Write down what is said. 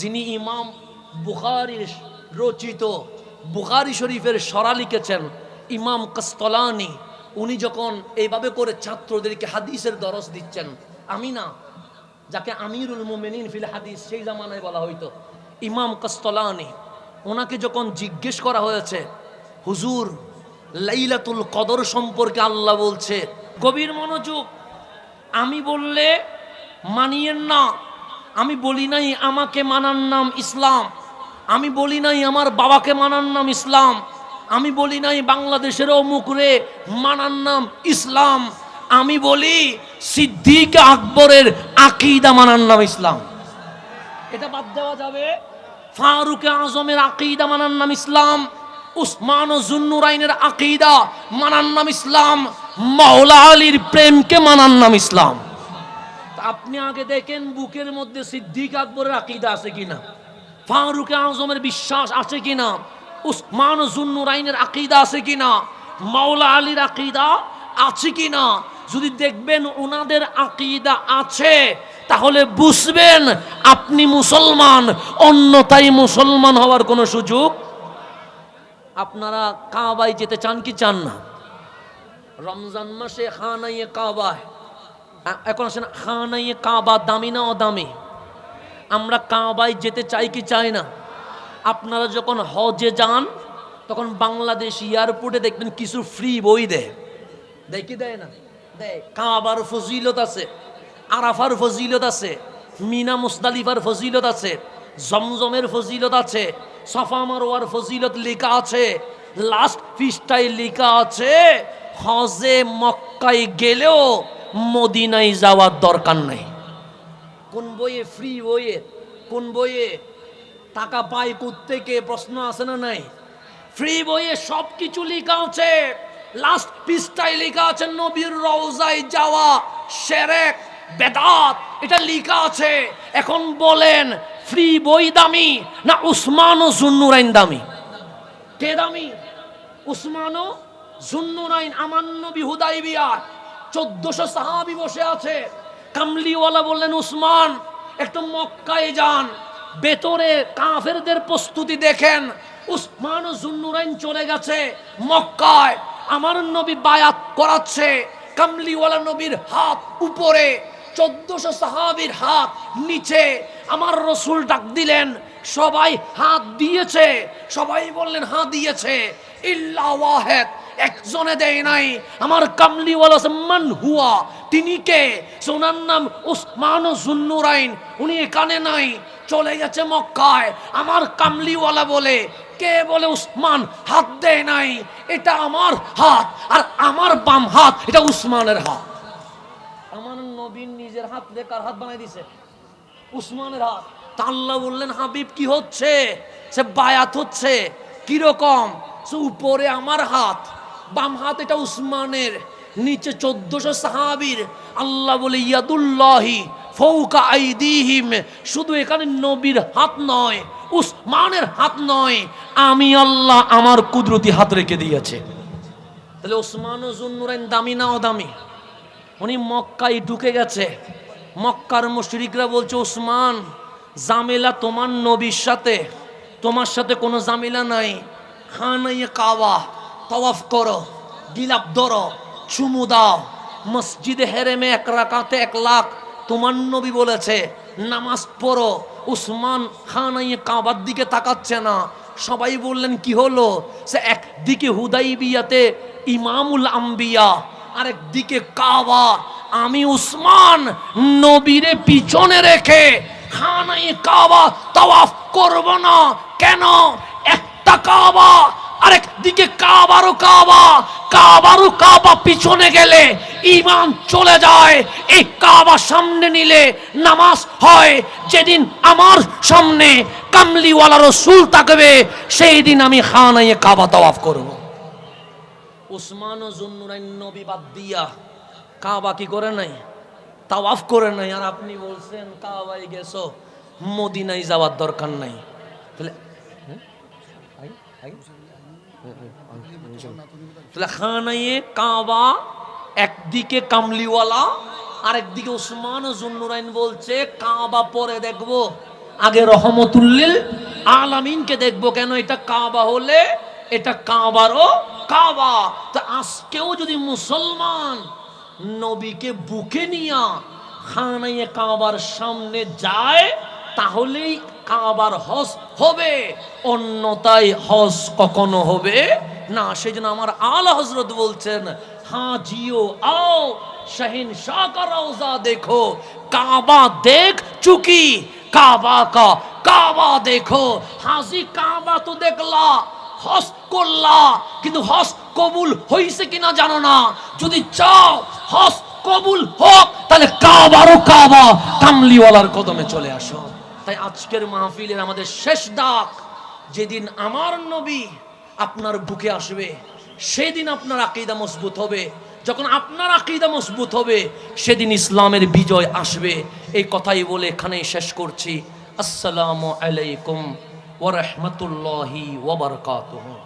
যিনি ইমাম বুখারি রচিত বুখারি শরীফের সরা লিখেছেন, ইমাম কস্তলানি, উনি যখন এইভাবে করে ছাত্রদেরকে হাদিসের দরস দিচ্ছেন আমি না যাকে আমিরুল মোমেনিন ফিল হাদিস সেই জামানায় বলা হইতো, ইমাম কস্তলানি, ওনাকে যখন জিজ্ঞেস করা হয়েছে, হুজুর, লাইলাতুল কদর সম্পর্কে আল্লাহ বলছে, গভীর মনোযোগ, আমি বললে মানিয়েন না। আমি বলি নাই আমাকে মানার নাম ইসলাম। আমি বলি নাই আমার বাবাকে মানার নাম ইসলাম। আমি বলি নাই বাংলাদেশের মুকুরে মানার নাম ইসলাম। আমি বলি সিদ্দিক আকবরের আকিদা মানার নাম ইসলাম। এটা বাদ দেওয়া যাবে। ফারুক আজমের আকিদা মানার নাম ইসলাম। উসমান ও জুন্নুরাইনের আকিদা মানার নাম ইসলাম। মাওলা আলীর প্রেমকে মানার নাম ইসলাম। আপনি আগে দেখেন বুকের মধ্যে সিদ্দিক আকবরের আকিদা আছে কিনা? ফারুক আজমের বিশ্বাস আছে কিনা? উসমান জুন্নুরাইনের আকিদা আছে কিনা? মাওলা আলীর আকিদা আছে কিনা? যদি দেখবেন ওনাদের আকিদা আছে, তাহলে বুঝবেন আপনি মুসলমান অন্যতাই মুসলমান হওয়ার কোনো সুযোগ আপনারা কাবায় যেতে চান কি চান না? রমজান মাসে খানাইয়ে কাবায়। এখন আসেন খানাইয়ে কাবা দামি না অদামি? আমরা কাবায় যেতে চাই কি চাই না? আপনারা যখন হজে যান, তখন বাংলাদেশ এয়ারপোর্টে দেখবেন কিছু ফ্রি বই দেয়। দেয় কি দেয় না? দেয়। কাবার ফজিলত আছে, আরাফার ফজিলত আছে, মিনা মুস্তালিফার ফজিলত আছে, জমজমের ফজিলত আছে, সফা মারোয়ার ফজিলত লেখা আছে লাস্ট ফিসটাই লেখা আছে, হজে মক্কায় গেলেও মদিনায় যাওয়ার দরকার নাই। কোন বইয়ে ফ্রি বইয়ে, কোন বইয়ে টাকা পাই থেকে প্রশ্ন আছে না নাই? ফ্রি বইয়ে সব কিছু লেখা আছে। লাস্ট পিসটাই লেখা আছে, নবীর রওজায় যাওয়া, সেরেক, বেদাত, এটা লেখা আছে। এখন বলেন ফ্রি বই দামি না উসমান ও জুন্নুরাইন দামি? কে দামি? উসমান ও জুন্নুরাইন, আমার নবী হুদাই বিয়ার চোদ্দশো সাহাবি বসে আছে। কামলিওয়ালা বললেন উসমান একটু মক্কায় যান। ভেতরে কাফেরদের প্রস্তুতি দেখেন। উসমান ও জুন্নুরাইন চলে গেছে মক্কায়। আমার নবী বায়াত করাচ্ছে। কামলিওয়ালা নবীর হাত উপরে, চোদ্দশো সাহাবির হাত নিচে। আমার রসুল ডাক দিলেন, সবাই হাত দিয়েছে। সবাই বললেন হাত দিয়েছে। ইল্লা ওয়াহেদ। একজনে দেয় নাই। আমার কামলিওয়ালা মান হুয়া, তিনি কে? সোনার নাম উসমান জুন্নুরাইন। উনি এখানে নাই, চলে গেছে মক্কায়। আমার কামলিওয়ালা বলে, কে বলে উসমান? হাত দেয় নাই। এটা আমার হাত, আর আমার বাম হাত, এটা উসমানের হাত। আমার নবীন নিজের হাত কার হাত বানাই দিছে? উসমানের হাত। তা আল্লাহ বললেন, হাবিব, কি হচ্ছে? সে বায়াত হচ্ছে? কীরকম উপরে আমার হাত। বাম হাত এটা উসমানের, নিচে চোদ্দশো সাহাবির। আল্লাহ বলে, ইয়াদুল্লাহি ফৌকা আইদিহিম। শুধু এখানে নবীর হাত নয়, উসমানের হাত নয়, আমি আল্লাহ আমার কুদরতি হাত রেখে দিয়েছে। তাহলে ওসমান জুন্নুরাইন দামি না অদামি উনি মক্কায় ঢুকে গেছে। মক্কার মুশরিকরা বলছে ওসমান জামেলা তোমার নবীর সাথে, তোমার সাথে কোনো জামেলা নাই। খানাইয়ে কাবা। তওয়াফ করো, গিলাপ ধরো, চুমু দাও। মসজিদে হেরেমে এক রাকাতে এক লাখ, তোমার নবী বলেছে, নামাজ পড়ো, উসমান খানাইয়ে কাবার দিকে তাকাচ্ছে না। সবাই বললেন, কি হলো? সে একদিকে হুদাই বিয়াতে ইমামুল আম্বিয়া, আরেকদিকে কাবা। আমি উসমান নবীরে পিছনে রেখে খানাই কাবা তাওয়াফ করব না। কেন? একটা কাবা আরেক দিকে কাবারও কাবা কাবারও কাবা পিছনে গেলে ইমান চলে যায়। এই কাবা সামনে নিলে নামাজ হয়। যেদিন আমার সামনে কামলিওয়ালা রসুল থাকবে, সেই দিন আমি খানাইয়ে কাবা তাওয়াফ করব। উসমান জুন্নুরাইন নবী বাদ দিয়া কাবা কি করে নাই? তাওয়াফ করে নাই। আর আপনি বলছেন কাবাই গেছো, মদিনায় যাওয়ার দরকার নাই। তাহলে তাহলে খানাইয়ে কাবা, একদিকে কামলিওয়ালা আর একদিকে উসমান ও জুন্নুরাইন বলছে, কাবা পরে দেখব। আগে রহমতুল্লিল আলামিনকে দেখব কেন এটা কাবা হলে, এটা কাবারও কাবা। তা আজকেও যদি মুসলমান নবীকে বুকে নিয়া খানাইয়ে কাবার সামনে যায়, তাহলেই কাবার হজ হবে, অন্যতায় হজ কখনো হবে? না সেই জন্য আমার আলা হজরত বলছেন হ্যাঁ জিও আও, শাহিন শাহ का রওজা দেখো, কাবা দেখ চুকি, কাবা কা, কাবা দেখো, হাজি কাবা তো দেখলা, হজ করলা, কিন্তু হজ কবুল হইছে কিনা জানো না? যদি চাও হজ কবুল হোক, তাহলে কাবারও কাবা, কামলিওয়ালার কদমে চলে আসো। তাই আজকের মাহফিলের আমাদের শেষ ডাক, যেদিন আমার নবী আপনার বুকে আসবে, সেদিন আপনার আকিদা মজবুত হবে। যখন আপনার আকিদা মজবুত হবে, সেদিন ইসলামের বিজয় আসবে। এই কথাই বলে এখানেই শেষ করছি। আসসালামু আলাইকুম ওরহমতুল্লাহি ওবরকাতুহ